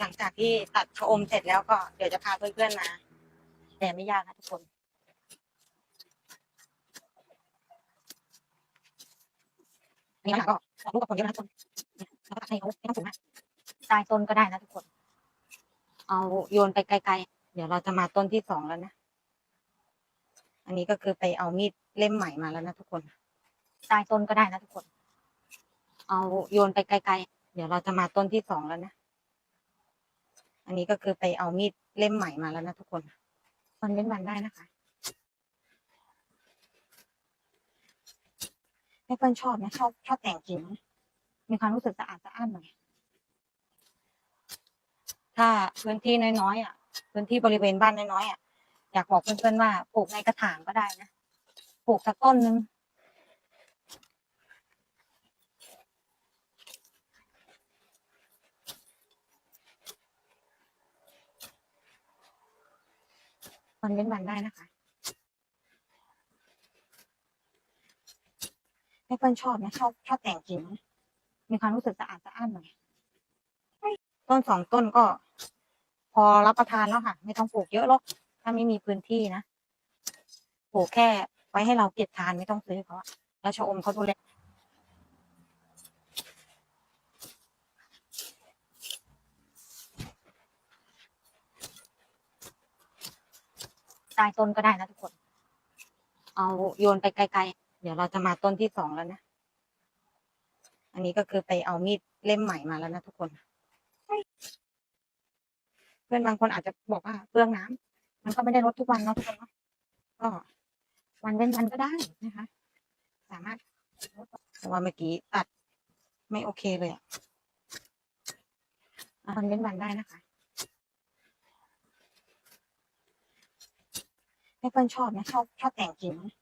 หลังจากที่ตัดชะอมเสร็จแล้วก็เดี๋ยวจะพาเพื่อนๆมา แต่ไม่ยากนะทุกคนอันนี้ก็ออกลูกกับผลเยอะนะทุกคนแล้วก็ตัดให้เขาไม่ต้องสูงมากใต้ต้นก็ได้นะทุกคน เอาโยนไปไกลๆ เดี๋ยวเราจะมาต้นที่สองแล้วนะ อันนี้ก็คือไปเอามีดเล่มใหม่มาแล้วนะทุกคนใต้ต้นก็ได้นะทุกคน เอาโยนไปไกลๆ เดี๋ยวเราจะมาต้นที่สองแล้วนะ อันนี้ก็คือไปเอามีดเล่มใหม่มาแล้วนะทุกคนวันเว้นวันได้นะคะให้เพื่อนชอบนะชอบชอบแต่งกิ่งมีความรู้สึกสะอาดสะอ้านหน่อยถ้าพื้นที่น้อยๆอะพื้นที่บริเวณบ้านน้อยๆอะอยากบอกเพื่อนๆว่าปลูกในกระถางก็ได้นะปลูกสักต้นนึง วันเว้นวันได้นะคะให้เพื่อนชอบนะชอบชอบแต่งกิ่งนมีความรู้สึกสะอาดสะอ้านหน่อยต้นสองต้นก็ พอรับประทานแล้วค่ะ ไม่ต้องปลูกเยอะหรอกถ้าไม่มีพื้นที่นะปลูกแค่ไว้ให้เราเก็บทานไม่ต้องซื้อเขาแล้วชะอมเขาดูแล ใต้ต้นก็ได้นะทุกคน เอาโยนไปไกลๆ เดี๋ยวเราจะมาต้นที่สองแล้วนะ อันนี้ก็คือไปเอามีดเล่มใหม่มาแล้วนะทุกคน เพื่อนบางคนอาจจะบอกว่าเปลืองน้ำมันก็ไม่ได้ลดทุกวันเนาะทุกคนเนาะ ก็วันเว้นวันก็ได้นะคะ สามารถแต่ว่าเมื่อกี้ตัดไม่โอเคเลยอะอะวันเว้นวันได้นะคะ ให้เพื่อนชอบนะชอบชอบแต่งกิ่งนะ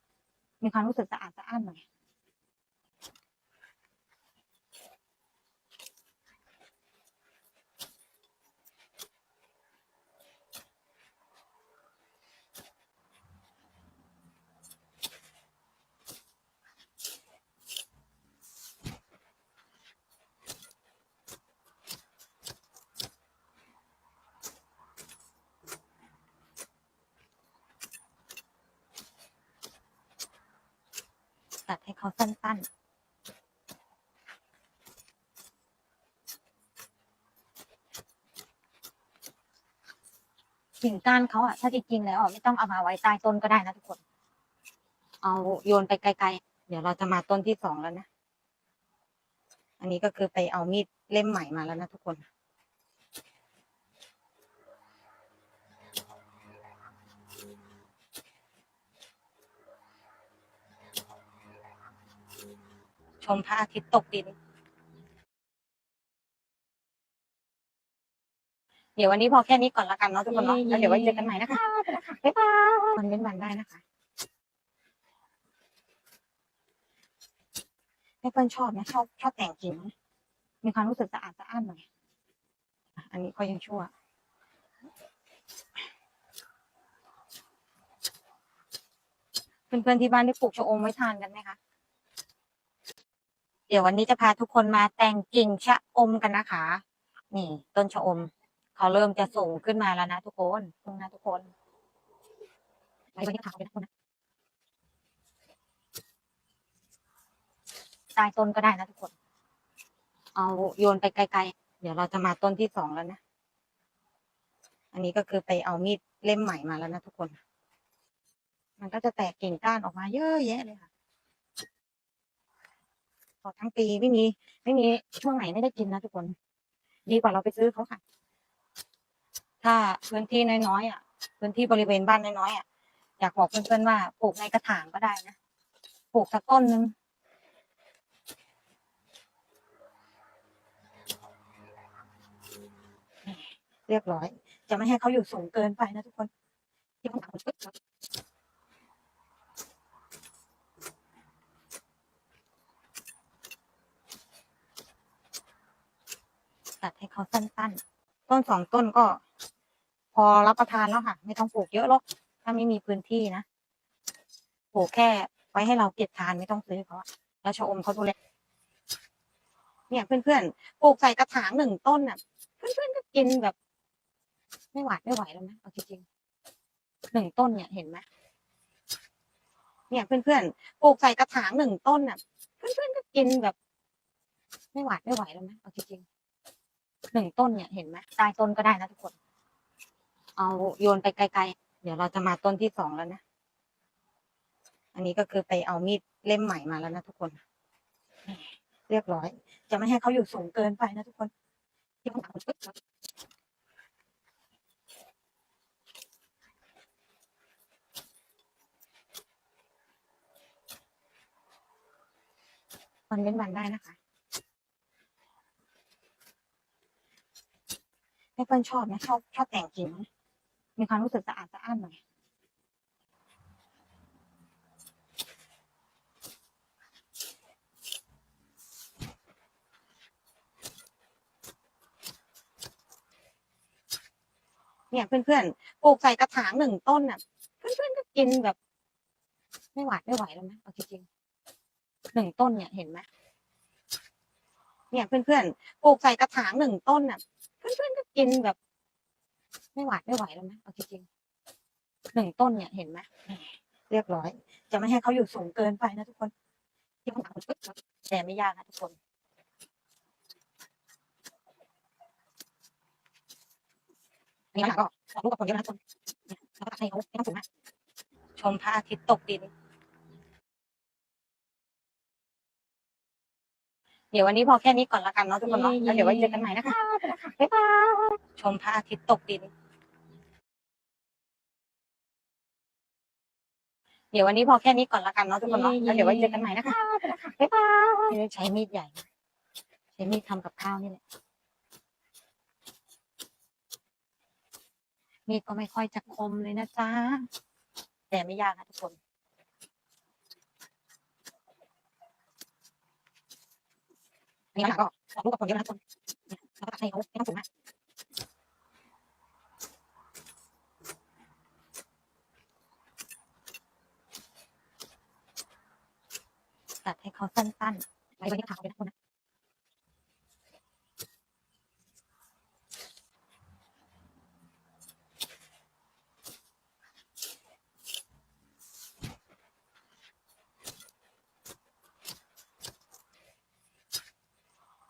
มีความรู้สึกสะอาดสะอ้านหน่อย ตัดให้เขาสั้นๆกิ่งก้านเขาอะถ้าจริงๆแล้วอะไม่ต้องเอามาไว้ใต้ต้นก็ได้นะทุกคน เอาโยนไปไกลๆ เดี๋ยวเราจะมาต้นที่สองแล้วนะ อันนี้ก็คือไปเอามีดเล่มใหม่มาแล้วนะทุกคน ชมพระอาทิตย์ตกดิน เดี๋ยววันนี้พอแค่นี้ก่อนละกันเนาะทุกคนเนาะแล้วเดี๋ยวไว้เจอกันใหม่นะคะบ๊ายบายวันเว้นวันได้นะคะให้เพื่อนชอบนะชอบชอบแต่งกิ่งนะมีความรู้สึกสะอาดสะอ้านหน่อยอันนี้ก็ยังชั่ว เพื่อนๆที่บ้านได้ปลูกชะอมไว้ทานกันไหมคะเดี๋ยววันนี้จะพาทุกคนมาแต่งกิ่งชะอมกันนะคะ นี่ ต้นชะอม เขาเริ่มจะสูงขึ้นมาแล้วนะทุกคนนะทุกคนไปวันนี้ขาวเป็นทุกคนนะใต้ต้นก็ได้นะทุกคน เอาโยนไปไกลๆ เดี๋ยวเราจะมาต้นที่สองแล้วนะ อันนี้ก็คือไปเอามีดเล่มใหม่มาแล้วนะทุกคน มันก็จะแตกกิ่งก้านออกมาเยอะแยะเลยค่ะ ตลอดทั้งปีไม่มี ไม่มีช่วงไหนไม่ได้กินนะทุกคน ดีกว่าเราไปซื้อเขาค่ะ ถ้าพื้นที่น้อยๆอะ พื้นที่บริเวณบ้านน้อยๆอะอยากบอกเพื่อนๆว่าปลูกในกระถางก็ได้นะปลูกสักต้นนึงเรียบร้อย จะไม่ให้เขาอยู่สูงเกินไปนะทุกคนที่เขาถาม ตัดให้เขาสั้นๆ ต้นสองต้นก็ พอรับประทานแล้วค่ะ ไม่ต้องปลูกเยอะหรอก ถ้าไม่มีพื้นที่นะ ปลูกแค่ไว้ให้เราเก็บทานไม่ต้องซื้อเขาแล้วชะอมเขาดูแลเนี่ยเพื่อนๆ ปลูกใส่กระถางหนึ่งต้นน่ะ เพื่อนๆก็กินแบบ ไม่หวาดไม่ไหวแล้วนะเอาจริงๆหนึ่งต้นเนี่ยเห็นไหมเนี่ยเพื่อนๆ ปลูกใส่กระถางหนึ่งต้นน่ะ เพื่อนๆก็กินแบบ ไม่หวาดไม่ไหวแล้วนะเอาจริงๆ หนึ่งต้นเนี่ยเห็นไหมใต้ต้นก็ได้นะทุกคน เอาโยนไปไกลๆ เดี๋ยวเราจะมาต้นที่สองแล้วนะ อันนี้ก็คือไปเอามีดเล่มใหม่มาแล้วนะทุกคน เรียบร้อย จะไม่ให้เขาอยู่สูงเกินไปนะทุกคนที่ต้อาวันเว้นวันได้นะคะ ให้เพื่อนชอบนะชอบชอบแต่งกิ่นมีความรู้สึกสะอาดสะอ้านหน่อยเนี่ยเพื่อนๆปลูกใส่กระถางหนึ่งต้นน่ะ เพื่อนๆก็กินแบบ ไม่หวาดไม่ไหวแล้วนะเอาจริงๆหนึ่งต้นเนี่ยเห็นไหมเนี่ยเพื่อนๆปลูกใส่กระถางหนึ่งต้นน่ะเกินแบบ ไม่ไหวไม่ไหวแล้วนะเอาจริงๆหนึ่งต้นเนี่ยเห็นไหมเรียบร้อย จะไม่ให้เขาอยู่สูงเกินไปนะทุกคนที่ต้องการปึ๊บแต่ไม่ยากนะทุกคนอันนี้ก็ออกลูกกับคนเยอะนะทุกคนแล้วก็ให้เขาไม่ต้องสูงมากชมพระอาทิตย์ตกดิน เดี๋ยววันนี้พอแค่นี้ก่อนละกันเนาะทุกคนเนาะแล้วเดี๋ยวไว้เจอกันใหม่นะคะบ๊ายบายชมพระอาทิตย์ตกดิน เดี๋ยววันนี้พอแค่นี้ก่อนละกันเนาะทุกคนเนาะแล้วเดี๋ยวไว้เจอกันใหม่นะคะบ๊ายบายไม่ได้ใช้มีดใหญ่นะใช้มีดทำกับข้าวนี่แหละมีดก็ไม่ค่อยจะคมเลยนะจ๊ะแต่ไม่ยากนะทุกคน อันนี้ก็ออกลูกกับคนเยอะนะทุกคนแล้วก็ให้เขาไม่ต้องสูงมากตัดให้เขาสั้นๆไว้บนที่ขาเขาเป็นทุกคนนะ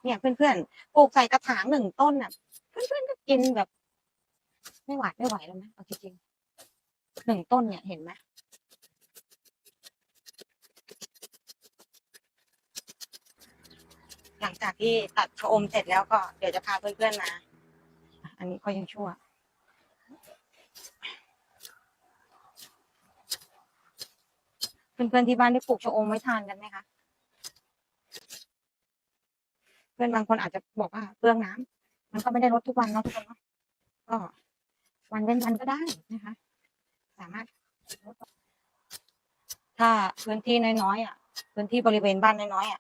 เนี่ยเพื่อนๆปลูกใส่กระถางหนึ่งต้นน่ะ เพื่อนๆก็กินแบบ ไม่หวาดไม่ไหวแล้วนะเอาจริงๆหนึ่งต้นเนี่ยเห็นไหมหลังจากที่ตัดชะอมเสร็จแล้วก็เดี๋ยวจะพาเพื่อนๆมา อันนี้ก็ยังชั่ว เพื่อนๆที่บ้านได้ปลูกชะอมไว้ทานกันไหมคะ เพื่อนบางคนอาจจะบอกว่าเปลืองน้ำมันก็ไม่ได้ลดทุกวันเนาะทุกคนเนาะก็วันเว้นวันก็ได้นะคะ สามารถ ถ้าพื้นที่น้อยๆอะ พื้นที่บริเวณบ้านน้อยๆอะ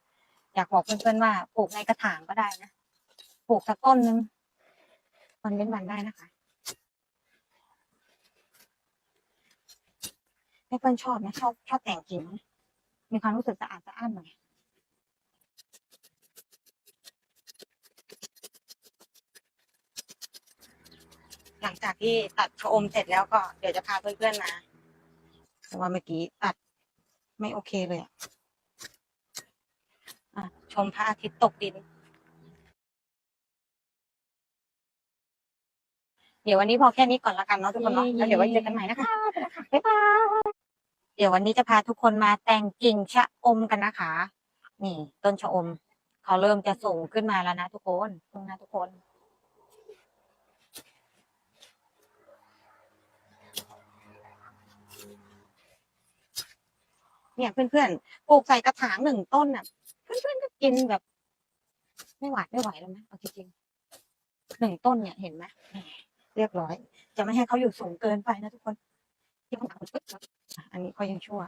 อยากบอกเพื่อนๆว่าปลูกในกระถางก็ได้นะปลูกสักต้นนึงวันเว้นวันได้นะคะให้เพื่อนชอบนะชอบชอบแต่งกิ่งนมีความรู้สึกสะอาดสะอ้านหน่อย หลังจากที่ตัดชะอมเสร็จแล้วก็เดี๋ยวจะพาเพื่อนๆมาแต่ว่าเมื่อกี้ตัดไม่โอเคเลยอะอะชมพระอาทิตย์ตกดิน เดี๋ยววันนี้พอแค่นี้ก่อนละกันเนาะทุกคนเนาะแล้วเดี๋ยวไว้เจอกันใหม่นะคะบ๊ายบายเดี๋ยววันนี้จะพาทุกคนมาแต่งกิ่งชะอมกันนะคะ นี่ ต้นชะอม เขาเริ่มจะสูงขึ้นมาแล้วนะทุกคนนะทุกคน เนี่ยเพื่อนๆปลูกใส่กระถางหนึ่งต้นน่ะ เพื่อนๆก็กินแบบ ไม่หวาดไม่ไหวแล้วนะเอาจริงๆหนึ่งต้นเนี่ยเห็นไหมเรียบร้อย จะไม่ให้เขาอยู่สูงเกินไปนะทุกคนที่ต้องการปึ๊บอันนี้ก็ยังชั่ว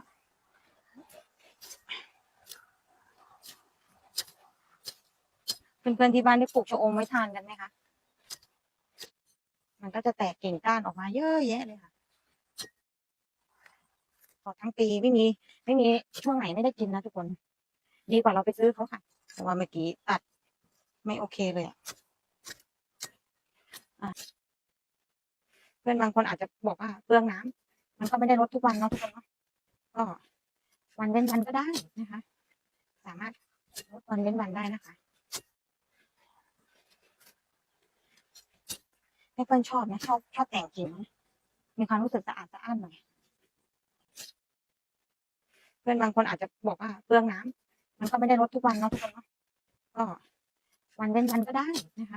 เพื่อนๆที่บ้านได้ปลูกชะอมไว้ทานกันไหมคะมันก็จะแตกกิ่งก้านออกมาเยอะแยะเลยค่ะ อทั้งปีไม่มี ไม่มีช่วงไหนไม่ได้กินนะทุกคน ดีกว่าเราไปซื้อเขาค่ะแต่ว่าเมื่อกี้ตัดไม่โอเคเลยอะ่ะเพื่อนบางคนอาจจะบอกว่าเปลืองน้ำมันก็ไม่ได้ลดทุกวันเนาะทุกคนเนาะก็วันเว้นวันก็ได้นะคะ สามารถลดวันเว้นวันได้นะคะให้เพื่อนชอบนะชอบชอบแต่งกิ่งมีความรู้สึกสะอาดสะอ้านหน่อย พื่อนบางคนอาจจะบอกว่าเปลืองน้ำมันก็ไม่ได้ลดทุกวันเนาะทุกคนเนาะก็วันเว้นวันก็ได้นะคะ